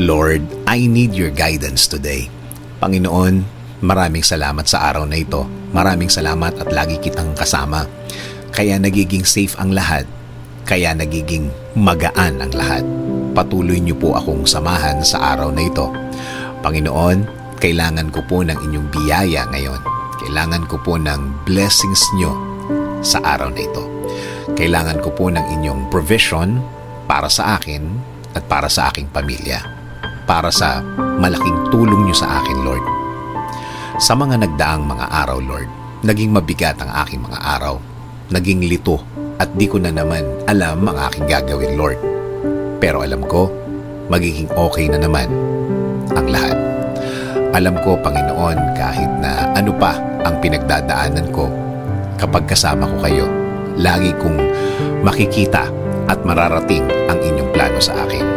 Lord, I need your guidance today. Panginoon, maraming salamat sa araw na ito. Maraming salamat at lagi kitang kasama. Kaya nagiging safe ang lahat. Kaya nagiging magaan ang lahat. Patuloy niyo po akong samahan sa araw na ito. Panginoon, kailangan ko po ng inyong biyaya ngayon. Kailangan ko po ng blessings niyo sa araw na ito. Kailangan ko po ng inyong provision para sa akin at para sa aking pamilya. Para sa malaking tulong niyo sa akin, Lord. Sa mga nagdaang mga araw, Lord, naging mabigat ang aking mga araw. Naging lito at di ko na naman alam ang aking gagawin, Lord. Pero alam ko, magiging okay na naman ang lahat. Alam ko, Panginoon, kahit na ano pa ang pinagdadaanan ko, kapag kasama ko kayo, lagi kong makikita at mararating ang inyong plano sa akin.